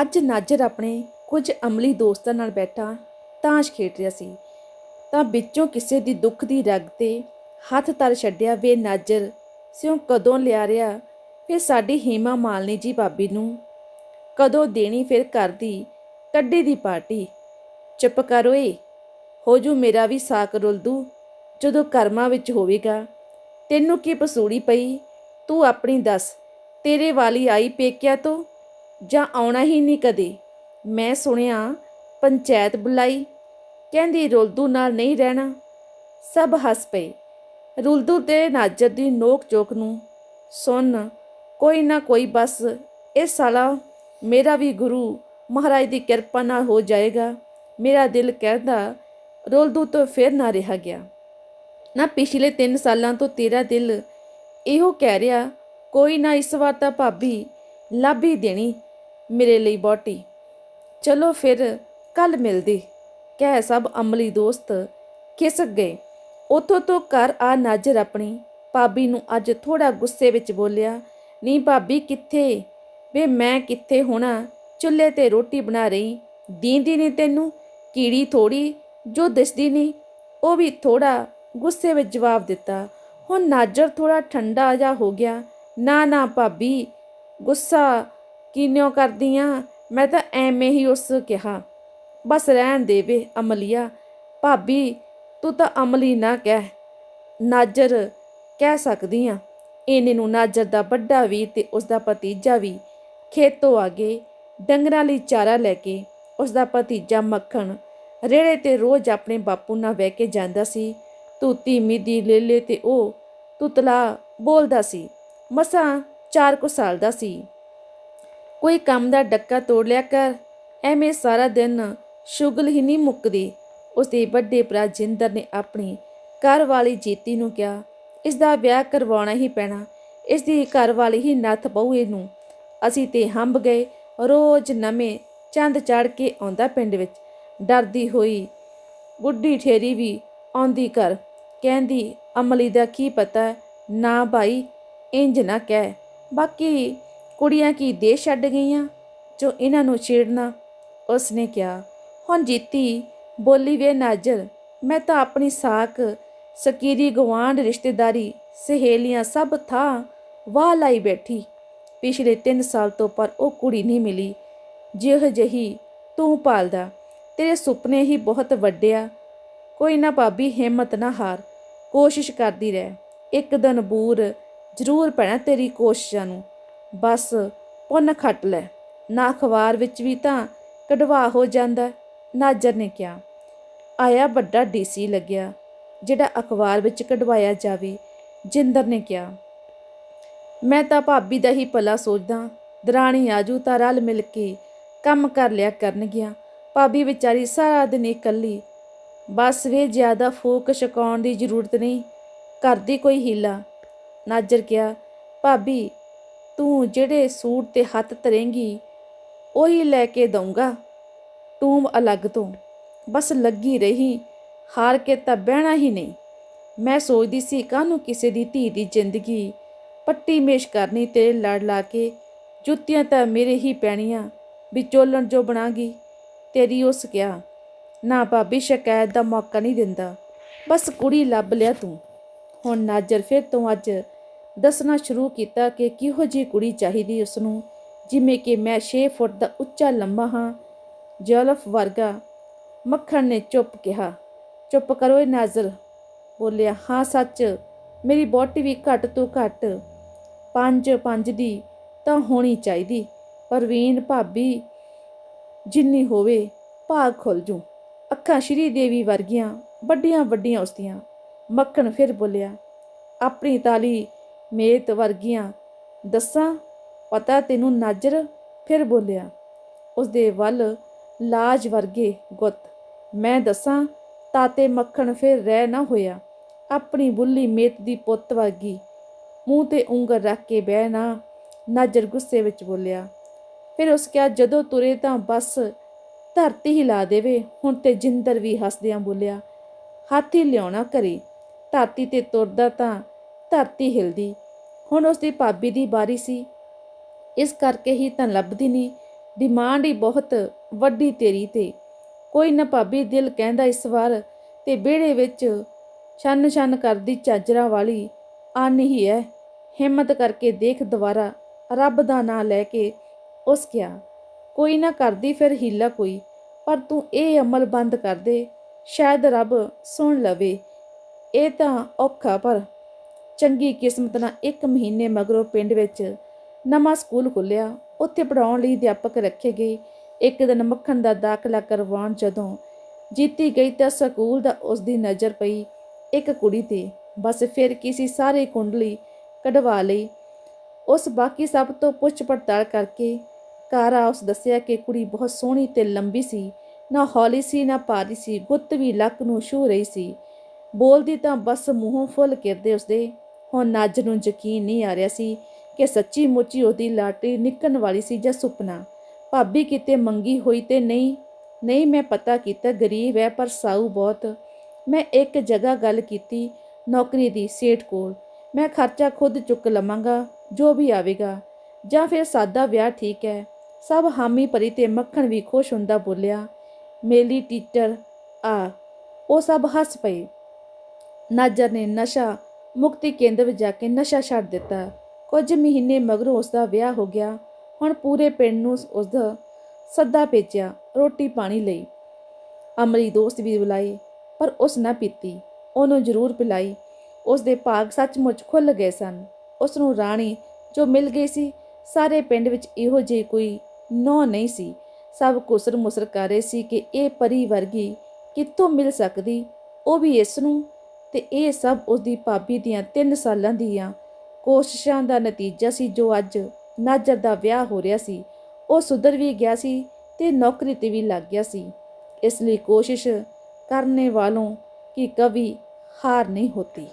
ਅੱਜ ਨਾਜਰ ਆਪਣੇ ਕੁਝ ਅਮਲੀ ਦੋਸਤਾਂ ਨਾਲ ਬੈਠਾ ਤਾਸ਼ ਖੇਡ ਰਿਹਾ ਸੀ। ਤਾਂ ਵਿੱਚੋਂ ਕਿਸੇ ਦੀ ਦੁੱਖ ਦੀ ਰਗ ਤੇ ਹੱਥ ਤਰ ਛੱਡਿਆ ਵੇ ਨਾਜਰ, ਸਿਉ ਕਦੋਂ ਲਿਆ ਰਿਆ ਫਿਰ ਸਾਡੀ ਹੀਮਾ ਮਾਲਨੀ ਜੀ ਭਾਬੀ ਨੂੰ ਕਦੋਂ ਦੇਣੀ? ਫਿਰ ਕਰਦੀ ਕੱਢੀ ਦੀ ਪਾਰਟੀ। ਚੁੱਪ ਕਰ ਓਏ, ਹੋ ਜੂ ਮੇਰਾ ਵੀ ਸਾਕ ਰੁਲਦੂ, ਜਦੋਂ ਕਰਮਾਂ ਵਿੱਚ ਹੋਵੇਗਾ। ਤੈਨੂੰ ਕੀ ਪਸੂੜੀ ਪਈ? ਤੂੰ ਆਪਣੀ ਦੱਸ, ਤੇਰੇ ਵਾਲੀ ਆਈ ਪੇਕਿਆ ਤੋਂ? ਜਾਂ ਆਉਣਾ ਹੀ ਨਹੀਂ ਕਦੇ। ਮੈਂ ਸੁਣਿਆ, ਪੰਚਾਇਤ ਬੁਲਾਈ, ਕਹਿੰਦੀ ਰੁਲਦੂ ਨਾਲ ਨਹੀਂ ਰਹਿਣਾ। ਸਭ ਹੱਸ ਪਏ। ਰੁਲਦੂ ਤੇ ਨਾਜਰ ਦੀ ਨੋਕ ਚੋਕ ਨੂੰ ਸੁਣ ਕੋਈ ਨਾ ਕੋਈ ਬਸ ਇਹ ਸਾਲਾ ਮੇਰਾ ਵੀ ਗੁਰੂ ਮਹਾਰਾਜ ਦੀ ਕਿਰਪਾ ਨਾਲ ਹੋ ਜਾਏਗਾ। ਮੇਰਾ ਦਿਲ ਕਹਿੰਦਾ ਰੁਲਦੂ ਤੋਂ ਫਿਰ ਨਾ ਰਿਹਾ ਗਿਆ। ਨਾ ਪਿਛਲੇ 3 ਸਾਲਾਂ ਤੋਂ ਤੇਰਾ ਦਿਲ ਇਹੋ ਕਹਿ ਰਿਹਾ, ਕੋਈ ਨਾ ਇਸ ਵਾਰ ਤਾਂ ਭਾਬੀ ਲੱਭ ਹੀ ਦੇਣੀ। ਮੇਰੇ ਲਈ ਬੋਟੀ ਚਲੋ ਫਿਰ ਕੱਲ ਮਿਲਦੀ। ਕਹਿ ਸਭ ਅਮਲੀ ਦੋਸਤ ਖਿਸਕ ਗਏ। ਉਥੋਂ ਤੋਂ ਘਰ ਆ ਨਾਜਰ ਆਪਣੀ। ਭਾਬੀ ਨੂੰ ਅੱਜ ਥੋੜਾ ਗੁੱਸੇ ਵਿੱਚ ਬੋਲਿਆ ਨਹੀਂ ਭਾਬੀ, ਕਿੱਥੇ? ਵੇ ਮੈਂ ਕਿੱਥੇ ਹੋਣਾ? ਚੁੱਲ੍ਹੇ ਤੇ ਰੋਟੀ ਬਣਾ ਰਹੀ। ਦੀਂਦੀ ਨਹੀਂ ਤੈਨੂੰ? ਕੀੜੀ ਥੋੜੀ ਜੋ ਦਿਸਦੀ ਨਹੀਂ ਉਹ ਵੀ ਥੋੜਾ ਗੁੱਸੇ ਵਿੱਚ ਜਵਾਬ ਦਿੱਤਾ। ਹੁਣ ਨਾਜਰ ਥੋੜਾ ਠੰਡਾ ਜਾ ਹੋ ਗਿਆ। ਨਾ ਨਾ ਭਾਬੀ, ਗੁੱਸਾ ਕਿਨਿਓ ਕਰਦੀ ਆ ਮੈਂ ਤਾਂ ਐਵੇਂ ਹੀ ਉਸ ਕਿਹਾ। ਬਸ ਰਹਿਣ ਦੇ ਵੇ ਅਮਲੀਆ। ਭਾਬੀ, ਤੂੰ ਤਾਂ ਅਮਲੀ ਨਾ ਕਹਿ। ਨਾਜਰ ਕਹਿ ਸਕਦੀ ਆ ਇਹਨੇ ਨੂੰ ਨਾਜਰ ਦਾ ਵੱਡਾ ਵੀ ਤੇ ਉਸ ਦਾ ਭਤੀਜਾ ਵੀ। ਖੇਤੋਂ ਆ ਗਏ ਡੰਗਰਾਂ ਲਈ ਚਾਰਾ ਲੈ ਕੇ ਉਸ ਦਾ ਭਤੀਜਾ ਮੱਖਣ ਰੇੜੇ ਤੇ ਰੋਜ਼ ਆਪਣੇ ਬਾਪੂ ਨਾਲ ਬਹਿ ਕੇ ਜਾਂਦਾ ਸੀ। ਤੂਤੀ ਮਿੱਦੀ ਲੇਲੇ ਤੇ ਉਹ ਤੁਤਲਾ ਬੋਲਦਾ ਸੀ। ਮਸਾਂ 4 ਕੁ ਸਾਲ ਦਾ ਸੀ। ਕੋਈ ਕੰਮ ਦਾ ਡੱਕਾ ਤੋੜ ਲਿਆ ਕਰ। ਐਵੇਂ ਸਾਰਾ ਦਿਨ ਸ਼ੁਗਲ ਹੀ ਨਹੀਂ ਮੁੱਕਦੀ। ਉਸਦੇ ਵੱਡੇ ਭਰਾ ਜਿੰਦਰ ਨੇ ਆਪਣੀ ਘਰ ਵਾਲੀ ਜੀਤੀ ਨੂੰ ਕਿਹਾ। ਇਸ ਦਾ ਵਿਆਹ ਕਰਵਾਉਣਾ ਹੀ ਪੈਣਾ। ਇਸ ਦੀ ਘਰ ਵਾਲੀ ਹੀ ਨੱਥ ਪਊ ਇਹਨੂੰ। ਅਸੀਂ ਤੇ ਹੰਬ ਗਏ। ਰੋਜ਼ ਨਵੇਂ ਚੰਦ ਚੜ ਕੇ ਆਉਂਦਾ ਪਿੰਡ ਵਿੱਚ। ਡਰਦੀ ਹੋਈ ਬੁੱਢੀ ਠੇਰੀ ਵੀ ਆਉਂਦੀ ਕਰ ਕਹਿੰਦੀ, ਅਮਲੀ ਦਾ ਕੀ ਪਤਾ? ਨਾ ਭਾਈ ਇੰਜ ਨਾ ਕਹਿ। ਬਾਕੀ ਕੁੜੀਆਂ ਕੀ ਦੇਸ਼ ਛੱਡ ਗਈਆਂ? ਜੋ ਇਹਨਾਂ ਨੂੰ ਛੇੜਨਾ ਉਸ ਨੇ ਕਿਹਾ, ਹੁਣ ਜੀਤੀ, ਬੋਲੀ ਵੇ ਨਾਜਰ, ਮੈਂ ਤਾਂ ਆਪਣੀ ਸਾਕ, ਸਕੀਰੀ ਗਵਾਂਡ ਰਿਸ਼ਤੇਦਾਰੀ, ਸਹੇਲੀਆਂ ਸਭ ਥਾਂ ਵਾਹ ਲਾਈ ਬੈਠੀ। ਪਿਛਲੇ 3 ਸਾਲ ਤੋਂ ਪਰ ਉਹ ਕੁੜੀ ਨਹੀਂ ਮਿਲੀ। ਜਿਹੋ ਜਹੀ ਤੂੰ ਪਾਲਦਾ ਤੇਰੇ ਸੁਪਨੇ ਹੀ ਬਹੁਤ ਵੱਡੇ ਆ ਕੋਈ ਨਾ ਭਾਬੀ, ਹਿੰਮਤ ਨਾ ਹਾਰ, ਕੋਸ਼ਿਸ਼ ਕਰਦੀ ਰਹਿ। ਇੱਕ ਦਿਨ ਬੂਰ, ਜ਼ਰੂਰ ਪੈਣਾ ਤੇਰੀ ਕੋਸ਼ਿਸ਼ਾਂ ਨੂੰ। ਬਸ ਪੁੰਨ ਖੱਟ ਲੈ। ਨਾ ਅਖਬਾਰ ਵਿੱਚ ਵੀ ਤਾਂ ਕਢਵਾ ਹੋ ਜਾਂਦਾ ਨਾਜਰ ਨੇ ਕਿਹਾ। ਆਇਆ ਵੱਡਾ ਡੀਸੀ ਲੱਗਿਆ, ਜਿਹੜਾ ਅਖਬਾਰ ਵਿੱਚ ਕਢਵਾਇਆ ਜਾਵੇ, ਜਿੰਦਰ ਨੇ ਕਿਹਾ। ਮੈਂ ਤਾਂ ਭਾਬੀ ਦਾ ਹੀ ਭਲਾ ਸੋਚਦਾ, ਦਰਾਣੀ ਆਜੂ ਤਾਂ ਰਲ ਮਿਲ ਕੇ ਕੰਮ ਕਰ ਲਿਆ ਕਰਨਗੀਆਂ। ਭਾਬੀ ਵਿਚਾਰੀ ਸਾਰਾ ਦਿਨ ਇਕੱਲੀ। ਬਸ ਵੇ ਜ਼ਿਆਦਾ ਫੋਕ ਛਕਾਉਣ ਦੀ ਜ਼ਰੂਰਤ ਨਹੀਂ ਕਰਦੀ ਕੋਈ ਹੀਲਾ। ਨਾਜਰ ਕਿਹਾ, ਭਾਬੀ ਤੂੰ ਜਿਹੜੇ ਸੂਟ ਤੇ ਹੱਥ ਧਰੇਂਗੀ, ਉਹੀ ਲੈ ਕੇ ਦਊਂਗਾ। ਟੂਮ ਅਲੱਗ ਤੋਂ, ਬਸ ਲੱਗੀ ਰਹੀ, ਹਾਰ ਕੇ ਤਾਂ ਬਹਿਣਾ ਹੀ ਨਹੀਂ। ਮੈਂ ਸੋਚਦੀ ਸੀ ਕਾਹਨੂੰ ਕਿਸੇ ਦੀ ਧੀ ਦੀ ਜ਼ਿੰਦਗੀ ਪੱਟੀ ਮੇਸ਼ ਕਰਨੀ ਤੇ ਲੜ ਲਾ ਕੇ ਜੁੱਤੀਆਂ ਤਾਂ ਮੇਰੇ ਹੀ ਪੈਣੀਆਂ ਵਿਚੋਲਣ ਜੋ ਬਣਾਗੀ। ਤੇਰੀ ਉਸ ਕਿਹਾ ਨਾ ਭਾਬੀ ਸ਼ਿਕਾਇਤ ਦਾ ਮੌਕਾ ਨਹੀਂ ਦਿੰਦਾ। ਬਸ ਕੁੜੀ ਲੱਭ ਲਿਆ ਤੂੰ। ਹੁਣ ਨਾਜਰ, ਫਿਰ ਤੋਂ ਅੱਜ ਦੱਸਣਾ ਸ਼ੁਰੂ ਕੀਤਾ ਕਿ ਕਿਹੋ ਜੀ ਕੁੜੀ ਚਾਹੀਦੀ ਉਸ ਨੂੰ ਜਿਵੇਂ ਕਿ ਮੈਂ 6 ਫੁੱਟ ਦਾ ਉੱਚਾ ਲੰਮਾ ਹਾਂ, ਜਲਫ ਵਰਗਾ। ਮੱਖਣ ਨੇ ਚੁੱਪ ਕਿਹਾ। ਚੁੱਪ ਕਰੋ ਇਹ ਨਾਜ਼ਰ, ਬੋਲਿਆ, ਹਾਂ, ਸੱਚ, ਮੇਰੀ ਬੋਟੀ ਵੀ ਘੱਟ ਤੋਂ ਘੱਟ ਪੰਜ ਪੰਜ ਦੀ ਤਾਂ ਹੋਣੀ ਚਾਹੀਦੀ, ਪਰਵੀਨ ਭਾਬੀ ਜਿੰਨੀ ਹੋਵੇ, ਭਾਗ ਖੁੱਲ ਜੂ। ਅੱਖਾਂ ਸ਼੍ਰੀ ਦੇਵੀ ਵਰਗੀਆਂ ਵੱਡੀਆਂ ਵੱਡੀਆਂ ਉਸਦੀਆਂ। ਮੱਖਣ ਫਿਰ ਬੋਲਿਆ, ਆਪਣੀ ਤਾਲੀ ਮੇਤ ਵਰਗੀਆਂ ਦੱਸਾਂ, ਪਤਾ ਤੈਨੂੰ ਨਾਜਰ ਫਿਰ ਬੋਲਿਆ। ਉਸਦੇ ਵੱਲ ਲਾਜ ਵਰਗੇ ਗੁੱਤ। ਮੈਂ ਦੱਸਾਂ, ਤਾਤੇ ਮੱਖਣ ਫਿਰ ਰਹਿ ਨਾ ਹੋਇਆ। ਆਪਣੀ ਬੁੱਲੀ ਮੇਤ ਦੀ ਪੁੱਤ ਵਰਗੀ। ਮੂੰਹ ਤੇ ਉਂਗਲ ਰੱਖ ਕੇ ਬਹਿ ਨਾ ਨਾਜਰ ਗੁੱਸੇ ਵਿੱਚ ਬੋਲਿਆ। ਫਿਰ ਉਸ ਕਿਹਾ, ਜਦੋਂ ਤੁਰੇ ਤਾਂ ਬਸ ਧਰਤੀ ਹਿਲਾ ਦੇਵੇ। ਹੁਣ ਤੇ ਜਿੰਦਰ ਵੀ ਹੱਸਦਿਆਂ ਬੋਲਿਆ, ਹਾਥੀ ਲਿਆਉਣਾ ਕਰੇ ਧਰਤੀ ਤੇ ਤੁਰਦਾ ਤਾਂ ਧਰਤੀ ਹਿਲਦੀ। ਹੁਣ ਉਸ ਦੀ ਭਾਬੀ ਦੀ ਵਾਰੀ ਸੀ। ਇਸ ਕਰਕੇ ਹੀ ਤਾਂ ਲੱਭਦੀ ਨਹੀਂ ਡਿਮਾਂਡ ਹੀ ਬਹੁਤ ਵੱਡੀ ਤੇਰੀ ਤੇ। ਕੋਈ ਨਾ ਭਾਬੀ ਦਿਲ ਕਹਿੰਦਾ ਇਸ ਵਾਰ ਤੇ ਵਿਹੜੇ ਵਿੱਚ ਛੰਨ ਛੰਨ ਕਰਦੀ ਝਾਂਜਰਾਂ ਵਾਲੀ। ਆਨ ਹੀ ਹੈ ਹਿੰਮਤ ਕਰਕੇ ਦੇਖ ਦੁਬਾਰਾ ਰੱਬ ਦਾ ਨਾਂ ਲੈ ਕੇ ਉਸ ਕਿਹਾ ਕੋਈ ਨਾ ਕਰਦੀ ਫਿਰ ਹੀਲਾ ਕੋਈ, ਪਰ ਤੂੰ ਇਹ ਅਮਲ ਬੰਦ ਕਰ ਦੇ। ਸ਼ਾਇਦ ਰੱਬ ਸੁਣ ਲਵੇ। ਇਹ ਤਾਂ ਔਖਾ ਪਰ ਚੰਗੀ ਕਿਸਮਤ ਨਾਲ ਇੱਕ ਮਹੀਨੇ ਮਗਰੋਂ ਪਿੰਡ ਵਿੱਚ ਨਵਾਂ ਸਕੂਲ ਖੁੱਲਿਆ ਉੱਥੇ ਪੜਾਉਣ ਲਈ ਅਧਿਆਪਕ ਰੱਖੇ ਗਏ। ਇੱਕ ਦਿਨ ਮੱਖਣ ਦਾ ਦਾਖਲਾ ਕਰਵਾਉਣ ਜਦੋਂ ਜੀਤੀ ਗਈ ਤਾਂ ਸਕੂਲ ਦਾ ਉਸ ਦੀ ਨਜ਼ਰ ਪਈ ਇੱਕ ਕੁੜੀ ਤੇ। ਬਸ ਫਿਰ ਕਿਸੇ ਸਾਰੇ ਕੁੰਡਲੀ ਕਢਵਾ ਲਈ। ਉਸ ਬਾਕੀ ਸਭ ਤੋਂ ਪੁੱਛ ਪੜਤਾਲ ਕਰਕੇ ਘਰ ਆ ਉਸ ਦੱਸਿਆ ਕਿ ਕੁੜੀ ਬਹੁਤ ਸੋਹਣੀ ਤੇ ਲੰਬੀ ਸੀ। ਨਾ ਹੌਲੀ ਸੀ, ਨਾ ਭਾਰੀ ਸੀ। ਗੁੱਤ ਵੀ ਲੱਕ ਨੂੰ ਛੂ ਰਹੀ ਸੀ। ਬੋਲਦੀ ਤਾਂ ਬਸ ਮੂੰਹੋਂ ਫੁੱਲ ਕਿਰਦੇ ਉਸਦੇ। ਹੁਣ ਨੱਜ ਨੂੰ ਯਕੀਨ ਨਹੀਂ ਆ ਰਿਹਾ ਸੀ ਕਿ ਸੱਚੀ ਮੁੱਚੀ ਉਹਦੀ ਲਾਟਰੀ ਨਿਕਲਣ ਵਾਲੀ ਸੀ ਜਾਂ ਸੁਪਨਾ। ਭਾਬੀ ਕਿਤੇ ਮੰਗੀ ਹੋਈ ਤੇ ਨਹੀਂ ਨਹੀਂ ਮੈਂ ਪਤਾ ਕੀਤਾ ਗਰੀਬ ਹੈ ਪਰ ਸਾਊ ਬਹੁਤ। ਮੈਂ ਇੱਕ ਜਗ੍ਹਾ ਗੱਲ ਕੀਤੀ ਨੌਕਰੀ ਦੀ ਸੇਠ ਕੋਲ। ਮੈਂ ਖਰਚਾ ਖੁਦ ਚੁੱਕ ਲਵਾਂਗਾ, ਜੋ ਵੀ ਆਵੇਗਾ। ਜਾਂ ਫਿਰ ਸਾਦਾ ਵਿਆਹ ਠੀਕ ਹੈ। ਸਭ ਹਾਮੀ ਭਰੀ ਤੇ ਮੱਖਣ ਵੀ ਖੁਸ਼ ਹੁੰਦਾ ਬੋਲਿਆ, ਮੇਲੀ ਟੀਚਰ, ਆ। ਉਹ ਸਭ ਹੱਸ ਪਏ। ਨਾਜਰ ਨੇ ਨਸ਼ਾ ਮੁਕਤੀ ਕੇਂਦਰ ਵਿੱਚ ਜਾ ਕੇ ਨਸ਼ਾ ਛੱਡ ਦਿੱਤਾ। ਕੁਝ ਮਹੀਨੇ ਮਗਰੋਂ ਉਸ ਦਾ ਵਿਆਹ ਹੋ ਗਿਆ। ਹੁਣ ਪੂਰੇ ਪਿੰਡ ਨੂੰ ਉਸ ਦਾ ਸੱਦਾ ਭੇਜਿਆ ਰੋਟੀ ਪਾਣੀ ਲਈ। ਅਮਰੀ ਦੋਸਤ ਵੀ ਬੁਲਾਏ, ਪਰ ਉਸ ਨਾ ਪੀਤੀ। ਉਹਨੂੰ ਜ਼ਰੂਰ ਪਿਲਾਈ। ਉਸ ਦੇ ਭਾਗ ਸੱਚਮੁੱਚ ਖੁੱਲ ਗਏ ਸਨ। ਉਸ ਨੂੰ ਰਾਣੀ ਜੋ ਮਿਲ ਗਈ ਸੀ, ਸਾਰੇ ਪਿੰਡ ਵਿੱਚ ਇਹੋ ਜਿਹੀ ਕੋਈ ਨੌ ਨਹੀਂ ਸੀ। ਸਭ ਕੁਸਰ ਮੁਸਰ ਕਰ ਰਹੇ ਸੀ ਕਿ ਇਹ ਪਰੀ ਵਰਗੀ ਕਿੱਥੋਂ ਮਿਲ ਸਕਦੀ? ਉਹ ਵੀ ਇਸ ਨੂੰ ਤੇ ਇਹ ਸਭ ਉਸ ਦੀ ਭਾਬੀ ਦੀਆਂ 3 ਸਾਲਾਂ ਦੀਆਂ ਕੋਸ਼ਿਸ਼ਾਂ ਦਾ ਨਤੀਜਾ ਸੀ ਜੋ ਅੱਜ ਨਾਜਰ ਦਾ ਵਿਆਹ ਹੋ ਰਿਹਾ ਸੀ। ਉਹ ਸੁਧਰ ਵੀ ਗਿਆ ਸੀ ਤੇ ਨੌਕਰੀ ਤੇ ਵੀ ਲੱਗ ਗਿਆ ਸੀ। ਇਸ ਲਈ ਕੋਸ਼ਿਸ਼ ਕਰਨੇ ਵਾਲੋਂ ਕੀ ਕਵੀ ਹਾਰ ਨਹੀਂ ਹੋਤੀ।